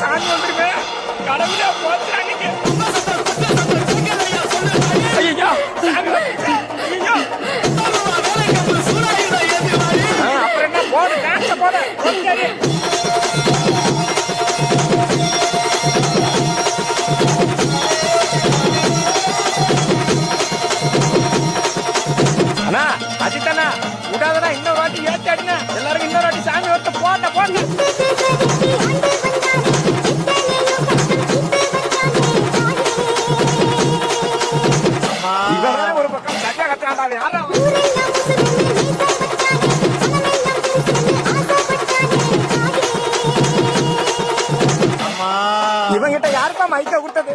சாமி வந்துருமே கடவுளே போச்சு அன்னைக்கு ஐயோ அப்புறம் என்ன? போடு டான்ஸ போடு. ஓகே அண்ணா அஜித்தண்ணா விடாதடா இன்னொரு வாட்டி ஏத்தாடினா எல்லாருக்கும் இன்னொரு வாட்டி சாமி ஒருத்த போட்ட போட்டு இவன் ஒரு பக்கம் கட்டா கட்டாண்டா யாரா இவங்கிட்ட யாருப்பா மைக்க கொடுத்தது?